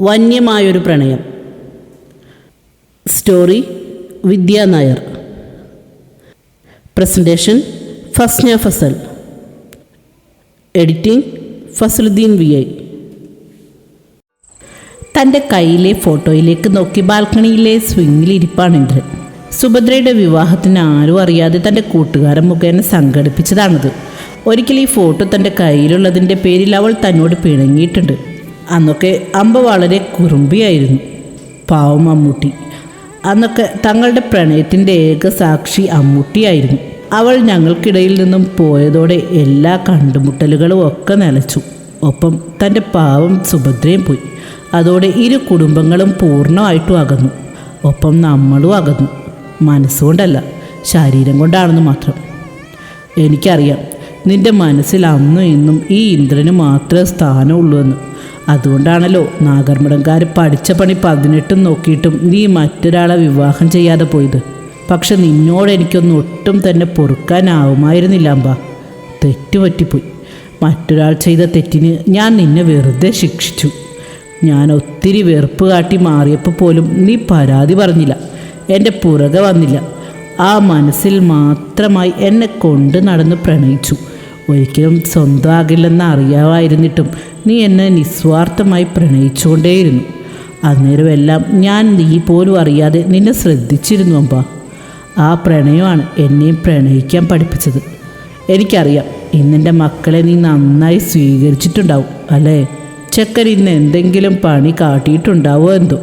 വന്യമായൊരു പ്രണയം. Story Vidya Nair. Presentation Fasna Fasal. Editing Fasaluddeen V I. തന്റെ കയ്യിലെ ഫോട്ടോയിലേക്ക് നോക്കി ബാൽക്കണിയിലെ സ്വിങ്ങിൽ ഇരിപ്പാണ് സുഭദ്രയുടെ വിവാഹത്തിന് ആരും അറിയാതെ തന്റെ കൂട്ടുകാരൻ മുഖേന സംഘടിപ്പിച്ചതാണത്. ഒരിക്കൽ ഈ ഫോട്ടോ തന്റെ കയ്യിലുള്ളതിന്റെ പേരിൽ അവൾ തന്നോട് പിണങ്ങിയിട്ടുണ്ട്. അന്നൊക്കെ അമ്പ വളരെ കുറുമ്പിയായിരുന്നു പാവം അമ്മൂട്ടി. അന്നൊക്കെ തങ്ങളുടെ പ്രണയത്തിന്റെ ഏക സാക്ഷി അമ്മൂട്ടിയായിരുന്നു. അവൾ ഞങ്ങൾക്കിടയിൽ നിന്നും പോയതോടെ എല്ലാ കണ്ടുമുട്ടലുകളും ഒക്കെ നിലച്ചു ഒപ്പം തന്റെ പാവം സുഭദ്രയും പോയി. അതോടെ ഇരു കുടുംബങ്ങളും പൂർണമായിട്ടും അകന്നു. ഒപ്പം നമ്മളും അകന്നു. മനസ്സുകൊണ്ടല്ല ശരീരം കൊണ്ടാണെന്ന് മാത്രം. എനിക്കറിയാം നിന്റെ മനസ്സിൽ അന്നും ഇന്നും ഈ ഇന്ദ്രന് മാത്രമേ സ്ഥാനമുള്ളൂ എന്ന്. അതുകൊണ്ടാണല്ലോ നാഗർമടംകാർ പഠിച്ച പണി പതിനെട്ടും നോക്കിയിട്ടും നീ മറ്റൊരാളെ വിവാഹം ചെയ്യാതെ പോയത്. പക്ഷെ നിന്നോട് എനിക്കൊന്നും ഒട്ടും തന്നെ പൊറുക്കാനാവുമായിരുന്നില്ല അമ്പ. തെറ്റുപറ്റിപ്പോയി. മറ്റൊരാൾ ചെയ്ത തെറ്റിന് ഞാൻ നിന്നെ വെറുതെ ശിക്ഷിച്ചു. ഞാൻ ഒത്തിരി വെറുപ്പ് കാട്ടി മാറിയപ്പോൾ പോലും നീ പരാതി പറഞ്ഞില്ല. എന്റെ പുറകെ വന്നില്ല. ആ മനസ്സിൽ മാത്രമായി എന്നെ കൊണ്ട് നടന്ന് പ്രണയിച്ചു. ഒരിക്കലും സ്വന്തമാകില്ലെന്ന് അറിയാമായിരുന്നിട്ടും നീ എന്നെ നിസ്വാർത്ഥമായി പ്രണയിച്ചുകൊണ്ടേയിരുന്നു. അന്നേരമെല്ലാം ഞാൻ നീ പോലും അറിയാതെ നിന്നെ ശ്രദ്ധിച്ചിരുന്നു അമ്പ. ആ പ്രണയമാണ് എന്നെയും പ്രണയിക്കാൻ പഠിപ്പിച്ചത്. എനിക്കറിയാം ഇന്നെന്റെ മക്കളെ നീ നന്നായി സ്വീകരിച്ചിട്ടുണ്ടാവും അല്ലേ? ചെക്കൻ ഇന്ന് എന്തെങ്കിലും പണി കാട്ടിയിട്ടുണ്ടാവോ എന്തോ?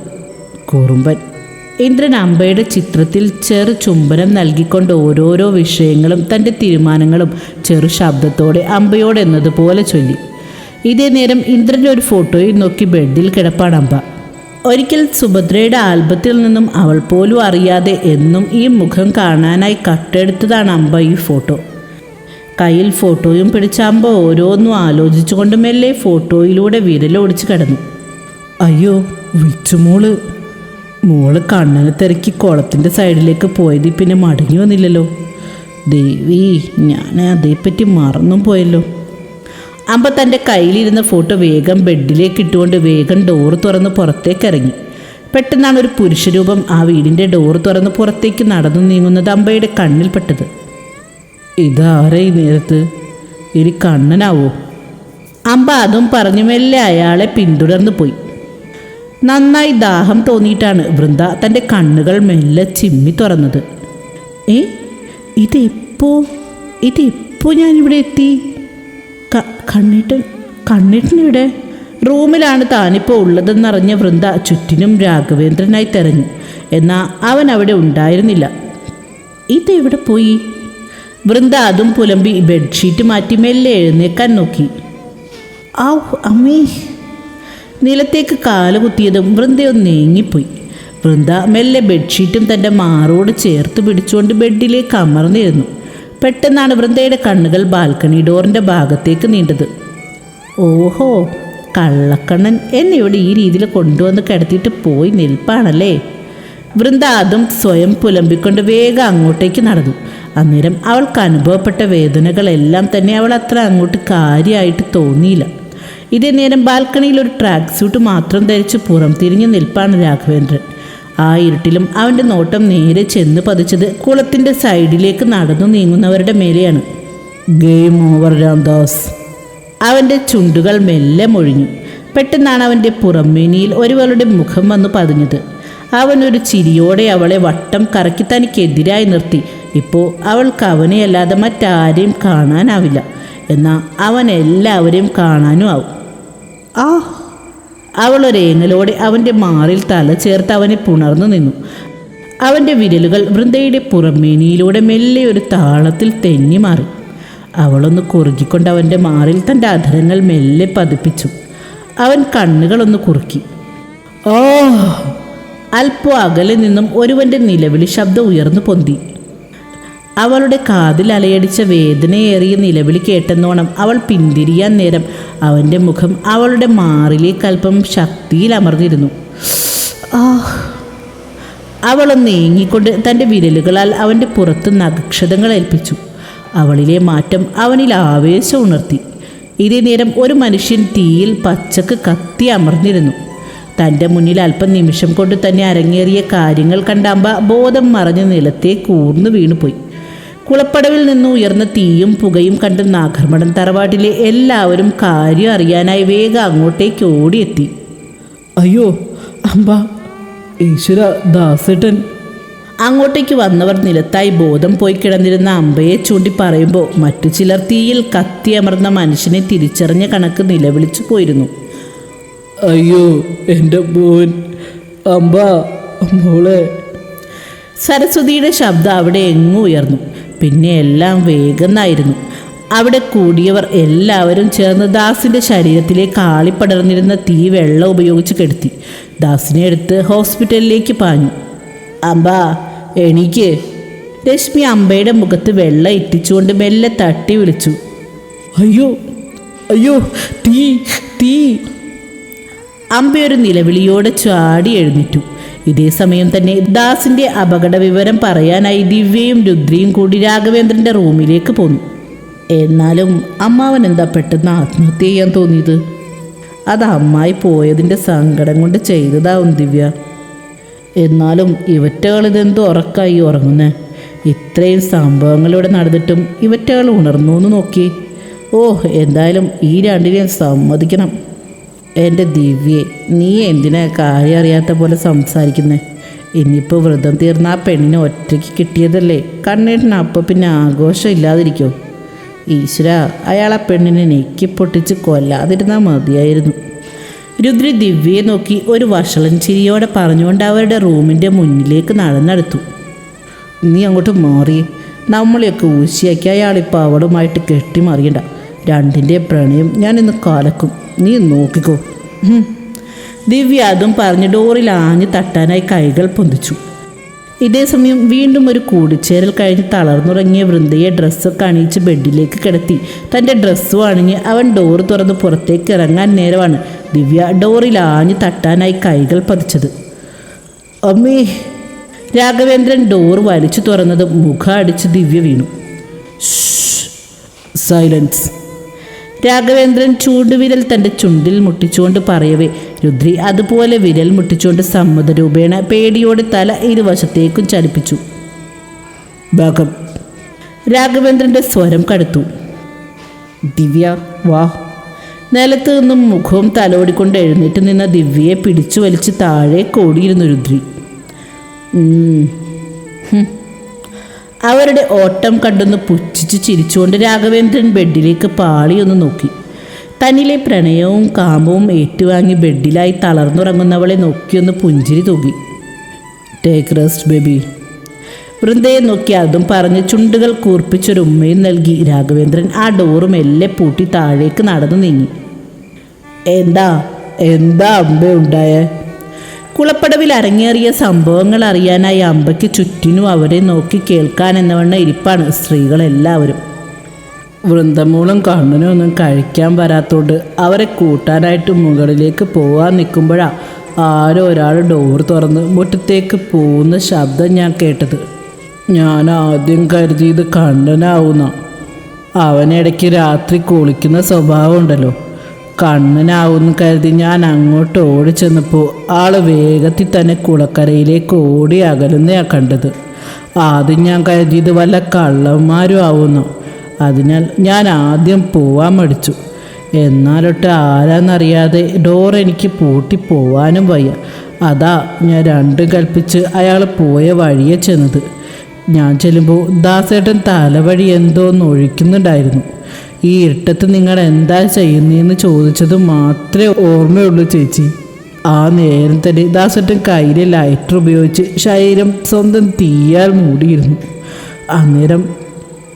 കുറുമ്പൻ ഇന്ദ്രൻ അമ്പയുടെ ചിത്രത്തിൽ ചെറു ചുംബനം നൽകിക്കൊണ്ട് ഓരോരോ വിഷയങ്ങളും തന്റെ തീരുമാനങ്ങളും ചെറു ശബ്ദത്തോടെ അമ്പയോട് എന്നതുപോലെ ചൊല്ലി. ഇതേ നേരം ഇന്ദ്രന്റെ ഒരു ഫോട്ടോയിൽ നോക്കി ബെഡിൽ കിടപ്പാണ് അമ്പ. ഒരിക്കൽ സുഭദ്രയുടെ ആൽബത്തിൽ നിന്നും അവൾ പോലും അറിയാതെ എന്നും ഈ മുഖം കാണാനായി കട്ടെടുത്തതാണ് അമ്പ ഈ ഫോട്ടോ. കയ്യിൽ ഫോട്ടോയും പിടിച്ച അമ്പ ഓരോന്നും ആലോചിച്ചുകൊണ്ട് മെല്ലെ ഫോട്ടോയിലൂടെ വിരലൊടിച്ച് കിടന്നു. അയ്യോ വിച്ചുമോൾ മോൾ കണ്ണനെ തിരക്കി കുളത്തിന്റെ സൈഡിലേക്ക് പോയത് പിന്നെ മടങ്ങി വന്നില്ലല്ലോ. ദേവി ഞാൻ അതേപ്പറ്റി മറന്നും പോയല്ലോ. അമ്പ തന്റെ കയ്യിലിരുന്ന ഫോട്ടോ വേഗം ബെഡിലേക്ക് ഇട്ടുകൊണ്ട് വേഗം ഡോറ് തുറന്ന് പുറത്തേക്ക് ഇറങ്ങി. പെട്ടെന്നാണ് ഒരു പുരുഷരൂപം ആ വീടിന്റെ ഡോറ് തുറന്ന് പുറത്തേക്ക് നടന്നു നീങ്ങുന്നത് അമ്പയുടെ കണ്ണിൽപ്പെട്ടത് ഇതാരെ ഈ നേരത്ത്? ഇനി കണ്ണനാവോ? അമ്പ അതും പറഞ്ഞു മെല്ലെ അയാളെ പിന്തുടർന്നു പോയി. നന്നായി ദാഹം തോന്നിയിട്ടാണ് വൃന്ദ തന്റെ കണ്ണുകൾ മെല്ലെ ചിമ്മി തുറന്നത്. ഏ? ഇതെപ്പോ? ഇതെപ്പോ ഞാനിവിടെ എത്തി? ക- കണ്ണിട്ടിവിടെ റൂമിലാണ് താനിപ്പോൾ ഉള്ളതെന്നറിഞ്ഞ വൃന്ദ ചുറ്റിനും രാഘവേന്ദ്രനായി തെരഞ്ഞു. എന്നാൽ അവൻ അവിടെ ഉണ്ടായിരുന്നില്ല. ഇതെവിടെ പോയി? വൃന്ദ അതും പുലമ്പി ബെഡ്ഷീറ്റ് മാറ്റി മെല്ലെ എഴുന്നേക്കാൻ നോക്കി. ഔ അമ്മേ. നിലത്തേക്ക് കാൽ കുത്തിയതും വൃന്ദയൊന്ന് നീങ്ങിപ്പോയി. വൃന്ദ മെല്ലെ ബെഡ്ഷീറ്റും തന്റെ മാറോട് ചേർത്ത് പിടിച്ചുകൊണ്ട് ബെഡിലേക്ക് അമർന്നിരുന്നു. പെട്ടെന്നാണ് വൃന്ദയുടെ കണ്ണുകൾ ബാൽക്കണി ഡോറിന്റെ ഭാഗത്തേക്ക് നീണ്ടത്. ഓഹോ കള്ളക്കണ്ണൻ എന്നെ ഇവിടെ ഈ രീതിയിൽ കൊണ്ടുവന്ന് കിടത്തിയിട്ട് പോയി നിൽപ്പാണല്ലേ? വൃന്ദ അതും സ്വയം പുലമ്പിക്കൊണ്ട് വേഗം അങ്ങോട്ടേക്ക് നടന്നു. അന്നേരം അവൾക്ക് അനുഭവപ്പെട്ട വേദനകളെല്ലാം തന്നെ അവൾ അത്ര അങ്ങോട്ട് കാര്യമായിട്ട് തോന്നിയില്ല. ഇതേ നേരം ബാൽക്കണിയിൽ ഒരു ട്രാക്ക് സ്യൂട്ട് മാത്രം ധരിച്ച് പുറം തിരിഞ്ഞു നിൽപ്പാണ് രാഘവേന്ദ്രൻ. ആ ഇരുട്ടിലും അവന്റെ നോട്ടം നേരെ ചെന്ന് പതിച്ചത് കുളത്തിന്റെ സൈഡിലേക്ക് നടന്നു നീങ്ങുന്നവരുടെ മേലെയാണ്. Game over Ramdas. അവന്റെ ചുണ്ടുകൾ മെല്ലെ മൊഴിഞ്ഞു. പെട്ടെന്നാണ് അവന്റെ പുറമേനിയിൽ ഒരുവളുടെ മുഖം വന്നു പതിഞ്ഞത്. അവൻ ഒരു ചിരിയോടെ അവളെ വട്ടം കറക്കി തനിക്കെതിരായി നിർത്തി. ഇപ്പോൾ അവൾക്ക് അവനെയല്ലാതെ മറ്റാരെയും കാണാനാവില്ല. എന്നാൽ അവൻ എല്ലാവരെയും കാണാനും ആവും. ആ. അവൾ ഒരേങ്ങലോടെ അവന്റെ മാറിൽ തല ചേർത്ത് അവനെ പുണർന്നു നിന്നു. അവന്റെ വിരലുകൾ വൃന്ദയുടെ പുറമേനിയിലൂടെ മെല്ലെ ഒരു താളത്തിൽ തെന്നി മാറി. അവളൊന്ന് കുറുകിക്കൊണ്ട് അവന്റെ മാറിൽ തന്റെ അധരങ്ങൾ മെല്ലെ പതിപ്പിച്ചു. അവൻ കണ്ണുകളൊന്ന് കുറുക്കി. ഓ അല്പം അകലെ നിന്നും ഒരുവന്റെ നിലവിളി ശബ്ദം ഉയർന്നു പൊന്തി. അവളുടെ കാതിൽ അലയടിച്ച വേദനയേറിയ നിലവിളി കേട്ടെന്നോണം അവൾ പിന്തിരിയാൻ നേരം അവന്റെ മുഖം അവളുടെ മാറിലേക്ക് അല്പം ശക്തിയിൽ അമർന്നിരുന്നു. അവളൊന്ന് നീങ്ങിക്കൊണ്ട് തന്റെ വിരലുകളാൽ അവന്റെ പുറത്ത് നക്ഷതങ്ങൾ ഏൽപ്പിച്ചു. അവളിലെ മാറ്റം അവനിൽ ആവേശം ഉണർത്തി. ഇതേ നേരം ഒരു മനുഷ്യൻ തീയിൽ പച്ചക്ക് കത്തി അമർന്നിരുന്നു. തന്റെ മുന്നിൽ അല്പം നിമിഷം കൊണ്ട് തന്നെ അരങ്ങേറിയ കാര്യങ്ങൾ കണ്ടാമ്പ ബോധം മറഞ്ഞ് നിലത്തെ കൂർന്നു വീണുപോയി. കുളപ്പടവിൽ നിന്ന് ഉയർന്ന തീയും പുകയും കണ്ട് നാഗർമടം തറവാട്ടിലെ എല്ലാവരും കാര്യം അറിയാനായി വേഗം അങ്ങോട്ടേക്ക് ഓടിയെത്തി. അയ്യോ അമ്പ ഈശ്വര ദാസേട്ടൻ. അങ്ങോട്ടേക്ക് വന്നവർ നിലത്തായി ബോധം പോയി കിടന്നിരുന്ന അമ്പയെ ചൂണ്ടി പറയുമ്പോൾ മറ്റു ചിലർ തീയിൽ കത്തിയമർന്ന മനുഷ്യനെ തിരിച്ചറിഞ്ഞ കണക്ക് നിലവിളിച്ചു പോയിരുന്നു. അയ്യോ എന്റെ മോൻ അമ്പ മോളെ. സരസ്വതിയുടെ ശബ്ദം അവിടെ എങ്ങും ഉയർന്നു. പിന്നെ എല്ലാം വേഗന്നായിരുന്നു. അവിടെ കൂടിയവർ എല്ലാവരും ചേർന്ന് ദാസിന്റെ കാളി പടർന്നിരുന്ന തീ വെള്ളം ഉപയോഗിച്ച് കെടുത്തി. ദാസിനെ എടുത്ത് ഹോസ്പിറ്റലിലേക്ക് പാഞ്ഞു. അമ്പ എണീക്ക്. രശ്മി അമ്പയുടെ മുഖത്ത് വെള്ളം ഇറ്റിച്ചുകൊണ്ട് മെല്ലെ തട്ടി വിളിച്ചു. അയ്യോ അയ്യോ തീ തീ. അമ്പയൊരു നിലവിളിയോടെ ചാടി എഴുന്നേറ്റു. ഇതേ സമയം തന്നെ ദാസിന്റെ അപകട വിവരം പറയാനായി ദിവ്യയും രുദ്രയും കൂടി രാഘവേന്ദ്രന്റെ റൂമിലേക്ക് പോന്നു. എന്നാലും അമ്മാവൻ എന്താ പെട്ടെന്ന് ആത്മഹത്യ ചെയ്യാൻ തോന്നിയത്? അത് അമ്മായി പോയതിന്റെ സങ്കടം കൊണ്ട് ചെയ്തതാവും ദിവ്യ. എന്നാലും ഇവറ്റകൾ ഇതെന്തോ ഉറക്കായി ഉറങ്ങുന്നേ. ഇത്രയും സംഭവങ്ങളിവിടെ നടന്നിട്ടും ഇവറ്റകൾ ഉണർന്നു എന്ന് നോക്കി. ഓ എന്തായാലും ഈ രണ്ടിനെയും സമ്മതിക്കണം. എന്റെ ദിവ്യെ നീ എന്തിനാ കാര്യം അറിയാത്ത പോലെ സംസാരിക്കുന്നത് ഇനിയിപ്പോൾ വ്രതം തീർന്ന ആ പെണ്ണിനെ ഒറ്റയ്ക്ക് കിട്ടിയതല്ലേ? കണ്ണേട്ടിന് അപ്പോൾ പിന്നെ ആഘോഷം ഇല്ലാതിരിക്കോ? ഈശ്വര അയാൾ ആ പെണ്ണിനെ നെക്കി പൊട്ടിച്ച് കൊല്ലാതിരുന്നാൽ മതിയായിരുന്നു. രുദ്രി ദിവ്യയെ നോക്കി ഒരു വഷളൻ ചിരിയോടെ പറഞ്ഞുകൊണ്ട് അവരുടെ റൂമിന്റെ മുന്നിലേക്ക് നടന്നെടുത്തു. നീ അങ്ങോട്ട് മാറി. നമ്മളെയൊക്കെ ഊശിയാക്കി അയാളിപ്പോൾ അവളുമായിട്ട് കെട്ടിമറിയണ്ട. രണ്ടിന്റെ പ്രണയം ഞാനിന്ന് കാലക്കും. നീ നോക്കിക്കോ. ദിവ്യ അതും പറഞ്ഞ് ഡോറിൽ ആഞ്ഞ് തട്ടാനായി കൈകൾ പൊന്തിച്ചു. ഇതേ സമയം വീണ്ടും ഒരു കൂടിച്ചേരൽ കഴിഞ്ഞ് തളർന്നുറങ്ങിയ വൃന്ദയെ ഡ്രസ്സൊക്കെ അണിയിച്ച് ബെഡിലേക്ക് കിടത്തി. തന്റെ ഡ്രസ്സും അണിഞ്ഞ് അവൻ ഡോറ് തുറന്ന് പുറത്തേക്ക് ഇറങ്ങാൻ നേരമാണ് ദിവ്യ ഡോറിൽ ആഞ്ഞ് തട്ടാനായി കൈകൾ പതിച്ചത്. അമ്മേ. രാഘവേന്ദ്രൻ ഡോർ വലിച്ചു തുറന്നതും മുഖം അടിച്ച് ദിവ്യ വീണു. സൈലൻസ്. രാഘവേന്ദ്രൻ ചൂണ്ടുവിരൽ തന്റെ ചുണ്ടിൽ മുട്ടിച്ചുകൊണ്ട് പറയവേ രുദ്രി അതുപോലെ വിരൽ മുട്ടിച്ചുകൊണ്ട് സമ്മതരൂപേണ പേടിയോടെ തല ഇരുവശത്തേക്കും ചലിപ്പിച്ചു. ഭാഗം. രാഘവേന്ദ്രന്റെ സ്വരം കടുത്തു. ദിവ്യ വാ. നിലത്ത് നിന്നും മുഖവും തലോടിക്കൊണ്ട് എഴുന്നേറ്റ് നിന്ന ദിവ്യയെ പിടിച്ചു വലിച്ച് താഴെ കോടിയിരുന്നു രുദ്രി. അവരുടെ ഓട്ടം കണ്ടൊന്ന് പുച്ഛിച്ച് ചിരിച്ചുകൊണ്ട് രാഘവേന്ദ്രൻ ബെഡിലേക്ക് പാളിയൊന്ന് നോക്കി. തന്നിലെ പ്രണയവും കാമവും ഏറ്റുവാങ്ങി ബെഡിലായി തളർന്നുറങ്ങുന്നവളെ നോക്കിയൊന്ന് പുഞ്ചിരി തൂകി. ടേക്ക് റെസ്റ്റ് ബേബി വൃന്ദയെ നോക്കി അതും പറഞ്ഞ് ചുണ്ടുകൾ കൂർപ്പിച്ചൊരു ഉമ്മയും നൽകി രാഘവേന്ദ്രൻ ആ ഡോറും എല്ലെ പൂട്ടി താഴേക്ക് നടന്നു നീങ്ങി. എന്താ? എന്താ അമ്പ ഉണ്ടായേ? കുളപ്പടവിൽ അരങ്ങേറിയ സംഭവങ്ങൾ അറിയാനായി അമ്പയ്ക്ക് ചുറ്റിനും അവരെ നോക്കി കേൾക്കാൻ എന്നവണ്ണം ഇരിപ്പാണ് സ്ത്രീകളെല്ലാവരും. വൃന്ദമൂളം കണ്ണനൊന്നും കഴിക്കാൻ വരാത്തോണ്ട് അവരെ കൂട്ടാനായിട്ട് മുകളിലേക്ക് പോകാൻ നിൽക്കുമ്പോഴാ ആരോ ഒരാൾ ഡോർ തുറന്ന് മുറ്റത്തേക്ക് പോകുന്ന ശബ്ദം ഞാൻ കേട്ടത്. ഞാൻ ആദ്യം കരുതിയത് കണ്ണനാവുന്ന. അവനിടയ്ക്ക് രാത്രി കുളിക്കുന്ന സ്വഭാവം ഉണ്ടല്ലോ. കണ്ണനാവുമെന്ന് കരുതി ഞാൻ അങ്ങോട്ട് ഓടി ചെന്നപ്പോൾ ആൾ വേഗത്തിൽ തന്നെ കുളക്കരയിലേക്ക് ഓടി അകലുന്നയാ കണ്ടത്. ആദ്യം ഞാൻ കരുതിയത് വല്ല കള്ളന്മാരും ആവുന്നു. അതിനാൽ ഞാൻ ആദ്യം പോവാൻ മടിച്ചു. എന്നാലൊട്ട് ആരാന്നറിയാതെ ഡോർ എനിക്ക് പൂട്ടി പോവാനും വയ്യ. അതാ ഞാൻ രണ്ടും കൽപ്പിച്ച് അയാൾ പോയ വഴിയെ ചെന്നത്. ഞാൻ ചെല്ലുമ്പോൾ ദാസേട്ടൻ തലവഴി എന്തോന്ന് ഒഴിക്കുന്നുണ്ടായിരുന്നു. ഈ ഇരുട്ടത്ത് നിങ്ങൾ എന്താ ചെയ്യുന്നതെന്ന് ചോദിച്ചത് മാത്രമേ ഓർമ്മയുള്ളൂ ചേച്ചി. ആ നേരം തന്നെ ദാസട്ടൻ കയ്യിലെ ലൈറ്റർ ഉപയോഗിച്ച് ശരീരം സ്വന്തം തീയാൽ മൂടിയിരുന്നു. അന്നേരം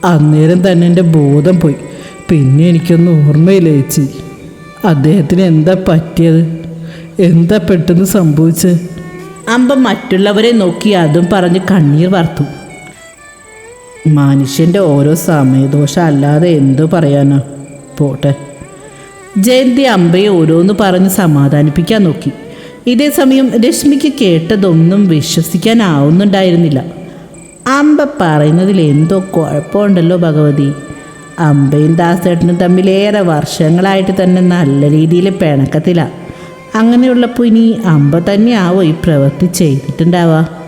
അന്നേരം തന്നെ എന്റെ ബോധം പോയി. പിന്നെ എനിക്കൊന്നും ഓർമ്മയില്ല ചേച്ചി. അദ്ദേഹത്തിന് എന്താ പറ്റിയത്? എന്താ പെട്ടെന്ന് സംഭവിച്ചത്? അമ്പ മറ്റുള്ളവരെ നോക്കി അതും പറഞ്ഞ് കണ്ണീർ വാർത്തു. മനുഷ്യന്റെ ഓരോ സമയദോഷം അല്ലാതെ എന്തു പറയാനോ? പോട്ടെ. ജയന്തി അമ്പയെ ഓരോന്ന് പറഞ്ഞ് സമാധാനിപ്പിക്കാൻ നോക്കി. ഇതേ സമയം രശ്മിക്ക് കേട്ടതൊന്നും വിശ്വസിക്കാനാവുന്നുണ്ടായിരുന്നില്ല. അമ്പ പറയുന്നതിൽ എന്തോ കുഴപ്പമുണ്ടല്ലോ ഭഗവതി. അമ്പയും ദാസേട്ടനും തമ്മിൽ ഏറെ വർഷങ്ങളായിട്ട് തന്നെ നല്ല രീതിയിൽ പിണക്കത്തിലാണ് അങ്ങനെയുള്ളപ്പോൾ ഇനി അമ്പ തന്നെയാവോ ഈ പ്രവൃത്തി ചെയ്തിട്ടുണ്ടാവുക?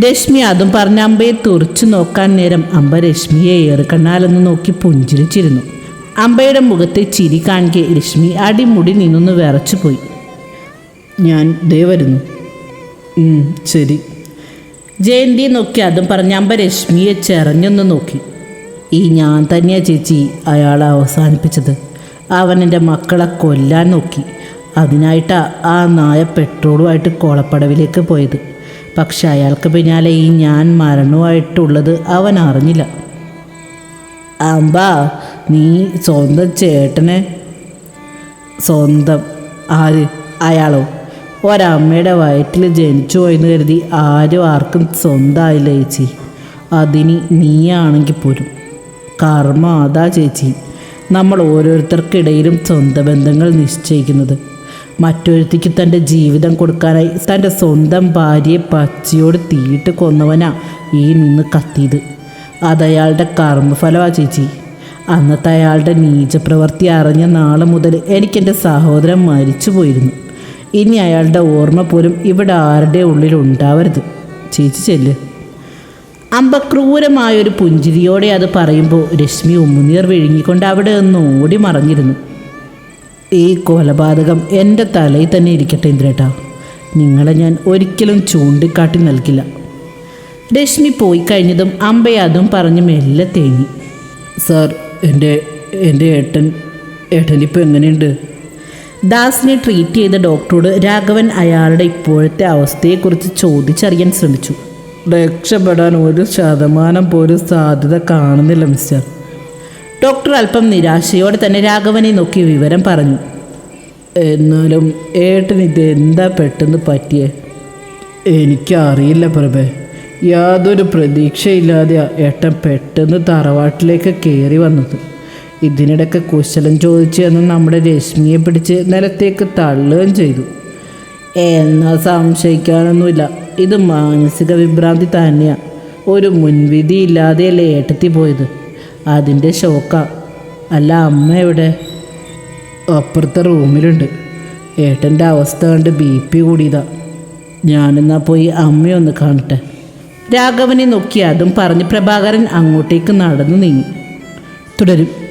രശ്മി അതും പറഞ്ഞ അമ്പയെ തുറച്ചു നോക്കാൻ നേരം അമ്പ രശ്മിയെ ഏറുകണ്ണാലെന്ന് നോക്കി പുഞ്ചിരിച്ചിരുന്നു. അമ്പയുടെ മുഖത്തെ ചിരി കാണിക്കെ രശ്മി അടിമുടി നിന്നൊന്ന് വിറച്ചു പോയി. ഞാൻ ദേ വരുന്നു. ശരി. ജയന്തി നോക്കി അതും പറഞ്ഞ അമ്പ രശ്മിയെ ചെറഞ്ഞൊന്ന് നോക്കി. ഈ ഞാൻ തന്നെയാ ചേച്ചി അയാളെ അവസാനിപ്പിച്ചത്. അവൻ എന്റെ മക്കളെ കൊല്ലാൻ നോക്കി. അതിനായിട്ടാ ആ നായ പെട്രോളുമായിട്ട് കോളപ്പടവിലേക്ക് പോയത്. പക്ഷെ അയാൾക്ക് പിന്നാലെ ഈ ഞാൻ മരണവുമായിട്ടുള്ളത് അവൻ അറിഞ്ഞില്ല. അമ്പാ നീ സ്വന്തം ചേട്ടനെ സ്വന്തം ആര് അയാളോ? ഒരമ്മയുടെ വയറ്റിൽ ജനിച്ചു പോയെന്ന് കരുതി ആരും ആർക്കും സ്വന്തമായില്ല ചേച്ചി. അതിന് നീയാണെങ്കിൽ പോലും. കർമ്മ അതാ ചേച്ചി. നമ്മൾ ഓരോരുത്തർക്കിടയിലും സ്വന്തം ബന്ധങ്ങൾ നിശ്ചയിക്കുന്നത്. മറ്റൊരുത്തിക്ക് തന്റെ ജീവിതം കൊടുക്കാനായി തന്റെ സ്വന്തം ഭാര്യയെ പച്ചയോട് തീയിട്ട് കൊന്നവനാ ഈ നിന്ന് കത്തിയത്. അതയാളുടെ കർമ്മഫലമാ ചേച്ചി. അന്നത്തെ അയാളുടെ നീചപ്രവൃത്തി അറിഞ്ഞ നാളെ മുതൽ എനിക്കെന്റെ സഹോദരൻ മരിച്ചു പോയിരുന്നു ഇനി അയാളുടെ ഓർമ്മ പോലും ഇവിടെ ആരുടെ ഉള്ളിൽ ഉണ്ടാവരുത്. ചേച്ചി ചെല്ല്. അമ്പ ക്രൂരമായൊരു പുഞ്ചിരിയോടെ അത് പറയുമ്പോൾ രശ്മി ഉമ്മുനീർ വിഴുങ്ങിക്കൊണ്ട് അവിടെ നിന്ന് ഓടി മറഞ്ഞിരുന്നു. ഈ കൊലപാതകം എന്റെ തലയിൽ തന്നെ ഇരിക്കട്ടെ ഇന്ദ്രേട്ടാ. നിങ്ങളെ ഞാൻ ഒരിക്കലും ചൂണ്ടിക്കാട്ടി നൽകില്ല. രശ്മി പോയി കഴിഞ്ഞതും അമ്പയാതും പറഞ്ഞ് മെല്ലെ തേങ്ങി. സാർ എന്റെ എന്റെ ഏട്ടൻ ഏട്ടനിപ്പോൾ എങ്ങനെയുണ്ട്? ദാസിനെ ട്രീറ്റ് ചെയ്ത ഡോക്ടറോട് രാഘവൻ അയാളുടെ ഇപ്പോഴത്തെ അവസ്ഥയെക്കുറിച്ച് ചോദിച്ചറിയാൻ ശ്രമിച്ചു. രക്ഷപ്പെടാൻ ഒരു ശതമാനം പോലും സാധ്യത കാണുന്നില്ല മിസ്റ്റർ. ഡോക്ടർ അല്പം നിരാശയോടെ തന്നെ രാഘവനെ നോക്കി വിവരം പറഞ്ഞു. എന്നാലും ഏട്ടൻ ഇത് എന്താ പെട്ടെന്ന് പറ്റിയേ? എനിക്കറിയില്ല പ്രഭേ. യാതൊരു പ്രതീക്ഷയില്ലാതെ ഏട്ടൻ പെട്ടെന്ന് തറവാട്ടിലേക്ക് കയറി വന്നത്. ഇതിനിടയ്ക്ക് കുശലം ചോദിച്ചു എന്ന് നമ്മുടെ രശ്മിയെ പിടിച്ച് നിലത്തേക്ക് തള്ളുകയും ചെയ്തു. എന്നാൽ സംശയിക്കാനൊന്നുമില്ല. ഇത് മാനസിക വിഭ്രാന്തി തന്നെയാണ് ഒരു മുൻവിധി ഇല്ലാതെയല്ലേ ഏട്ടത്തി പോയത്? അതിന്റെ ഷോക്കാ അല്ല അമ്മ എവിടെ? അപ്പുറത്തെ റൂമിലുണ്ട്. ഏട്ടന്റെ അവസ്ഥ കണ്ട് ബി പി കൂടിയതാ. ഞാനെന്നാ പോയി അമ്മയൊന്ന് കാണട്ടെ. രാഘവനെ നോക്കി അതും പറഞ്ഞ് പ്രഭാകരൻ അങ്ങോട്ടേക്ക് നടന്നു നീങ്ങി. തുടരും.